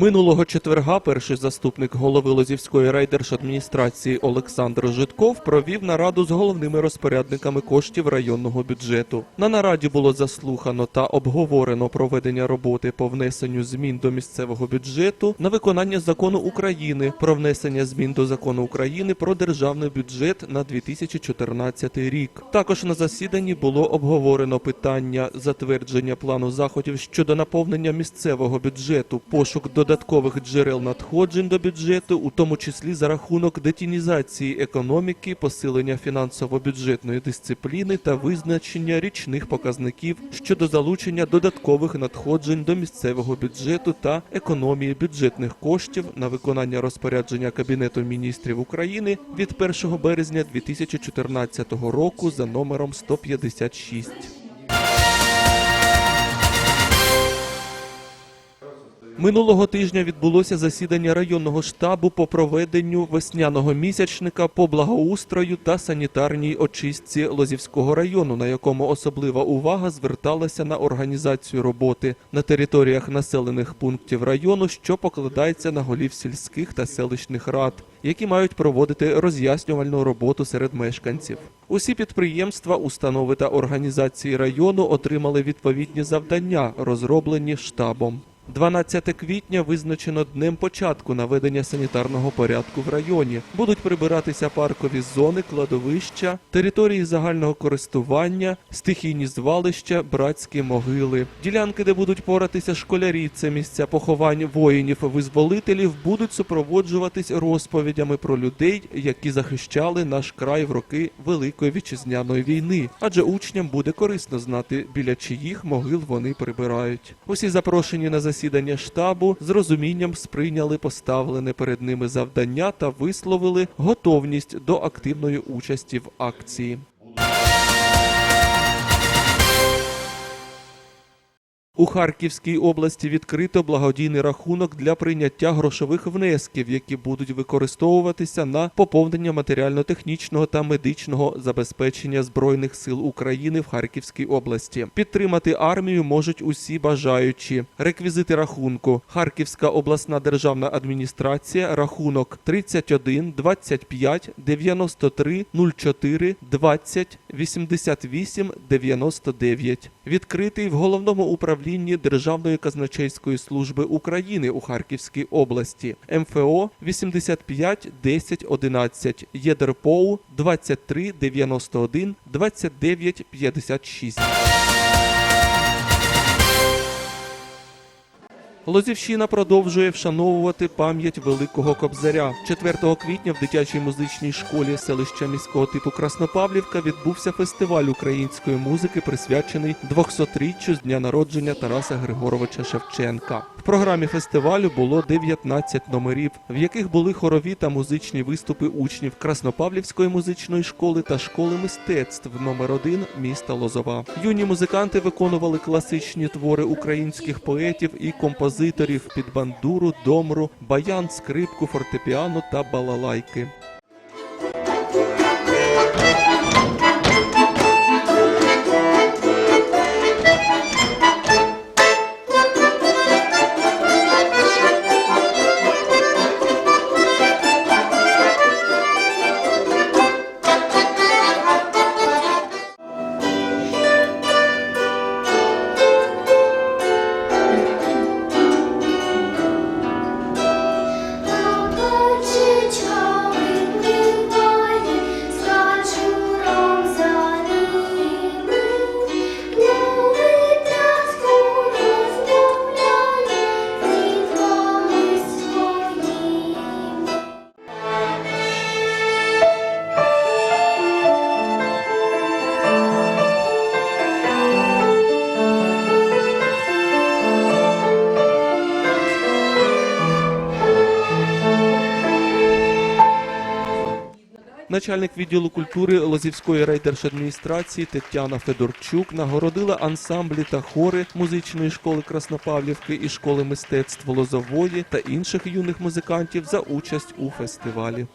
Минулого четверга перший заступник голови Лозівської райдержадміністрації Олександр Житков провів нараду з головними розпорядниками коштів районного бюджету. На нараді було заслухано та обговорено проведення роботи по внесенню змін до місцевого бюджету на виконання закону України про внесення змін до закону України про державний бюджет на 2014 рік. Також на засіданні було обговорено питання затвердження плану заходів щодо наповнення місцевого бюджету, пошук додаткових джерел надходжень до бюджету, у тому числі за рахунок детінізації економіки, посилення фінансово-бюджетної дисципліни та визначення річних показників щодо залучення додаткових надходжень до місцевого бюджету та економії бюджетних коштів на виконання розпорядження Кабінету міністрів України від 1 березня 2014 року за номером 156. Минулого тижня відбулося засідання районного штабу по проведенню весняного місячника по благоустрою та санітарній очистці Лозівського району, на якому особлива увага зверталася на організацію роботи на територіях населених пунктів району, що покладається на голів сільських та селищних рад, які мають проводити роз'яснювальну роботу серед мешканців. Усі підприємства, установи та організації району отримали відповідні завдання, розроблені штабом. 12 квітня визначено днем початку наведення санітарного порядку в районі. Будуть прибиратися паркові зони, кладовища, території загального користування, стихійні звалища, братські могили. Ділянки, де будуть поратися школярі, це місця поховань воїнів-визволителів, будуть супроводжуватись розповідями про людей, які захищали наш край в роки Великої вітчизняної війни. Адже учням буде корисно знати, біля чиїх могил вони прибирають. Усі запрошені на засідання штабу з розумінням сприйняли поставлене перед ними завдання та висловили готовність до активної участі в акції. У Харківській області відкрито благодійний рахунок для прийняття грошових внесків, які будуть використовуватися на поповнення матеріально-технічного та медичного забезпечення збройних сил України в Харківській області. Підтримати армію можуть усі бажаючі. Реквізити рахунку: Харківська обласна державна адміністрація, рахунок 31 25 93 04 20 88 99. Відкритий в головному управлінні Державної казначейської служби України у Харківській області. МФО 85 10 11, ЄДРПОУ 23 91 29 56. Лозівщина продовжує вшановувати пам'ять великого кобзаря. 4 квітня в дитячій музичній школі селища міського типу Краснопавлівка відбувся фестиваль української музики, присвячений 200-річчю з дня народження Тараса Григоровича Шевченка. Програмі фестивалю було 19 номерів, в яких були хорові та музичні виступи учнів Краснопавлівської музичної школи та школи мистецтв номер 1 міста Лозова. Юні музиканти виконували класичні твори українських поетів і композиторів під бандуру, домру, баян, скрипку, фортепіано та балалайки. Начальник відділу культури Лозівської райдержадміністрації Тетяна Федорчук нагородила ансамблі та хори музичної школи Краснопавлівки і школи мистецтв Лозової та інших юних музикантів за участь у фестивалі.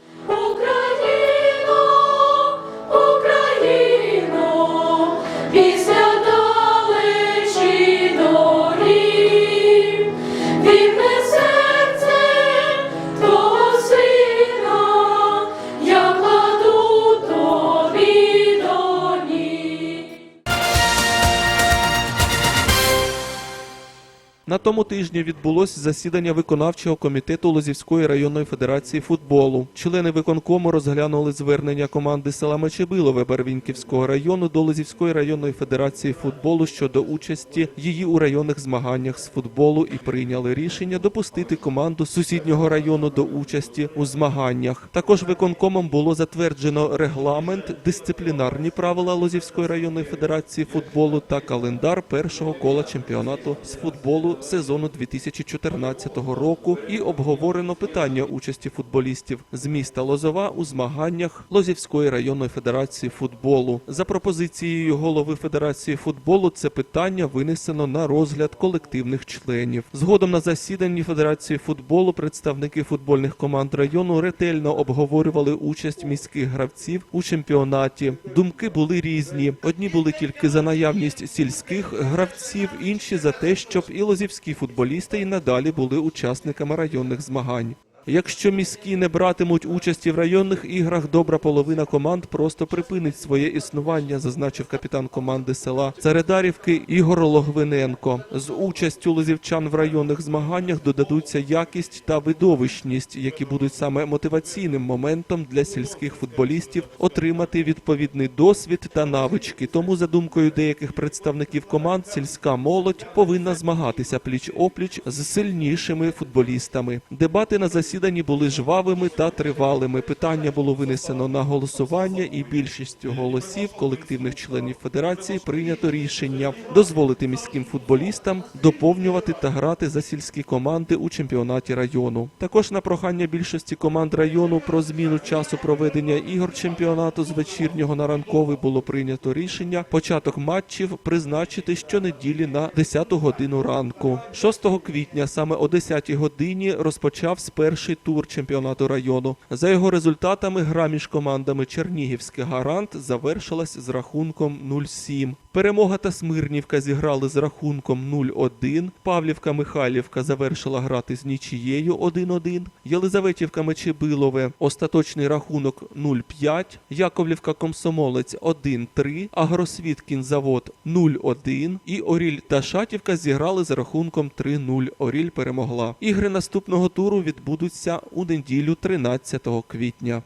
На тому тижні відбулось засідання виконавчого комітету Лозівської районної федерації футболу. Члени виконкому розглянули звернення команди села Мечебилове Барвінківського району до Лозівської районної федерації футболу щодо участі її у районних змаганнях з футболу і прийняли рішення допустити команду сусіднього району до участі у змаганнях. Також виконкомом було затверджено регламент, дисциплінарні правила Лозівської районної федерації футболу та календар першого кола чемпіонату з футболу сезону 2014 року і обговорено питання участі футболістів з міста Лозова у змаганнях Лозівської районної федерації футболу. За пропозицією голови Федерації футболу це питання винесено на розгляд колективних членів. Згодом на засіданні Федерації футболу представники футбольних команд району ретельно обговорювали участь міських гравців у чемпіонаті. Думки були різні. Одні були тільки за наявність сільських гравців, інші за те, щоб і лозівські футболісти і надалі були учасниками районних змагань. Якщо міські не братимуть участі в районних іграх, добра половина команд просто припинить своє існування, зазначив капітан команди села Царедарівки Ігор Логвиненко. З участю лозівчан в районних змаганнях додадуться якість та видовищність, які будуть саме мотиваційним моментом для сільських футболістів отримати відповідний досвід та навички. Тому, за думкою деяких представників команд, сільська молодь повинна змагатися пліч опліч з сильнішими футболістами. Дебати на засіданні були жвавими та тривалими. Питання було винесено на голосування, і більшістю голосів колективних членів федерації прийнято рішення дозволити міським футболістам доповнювати та грати за сільські команди у чемпіонаті району. Також на прохання більшості команд району про зміну часу проведення ігор чемпіонату з вечірнього на ранковий було прийнято рішення початок матчів призначити щонеділі на 10 годину ранку. 6 квітня саме о 10 годині розпочався перший тур чемпіонату району. За його результатами гра між командами Чернігівський гарант завершилась з рахунком 0-7. Перемога та Смирнівка зіграли з рахунком 0-1. Павлівка Михайлівка завершила грати з нічією 1-1. Єлизаветівка Мечебилове остаточний рахунок 0-5. Яковлівка Комсомолець 1-3. Агросвіт Кінзавод 0-1. І Оріль та Шатівка зіграли з рахунком 3-0. Оріль перемогла. Ігри наступного туру відбудуться у неділю 13 квітня.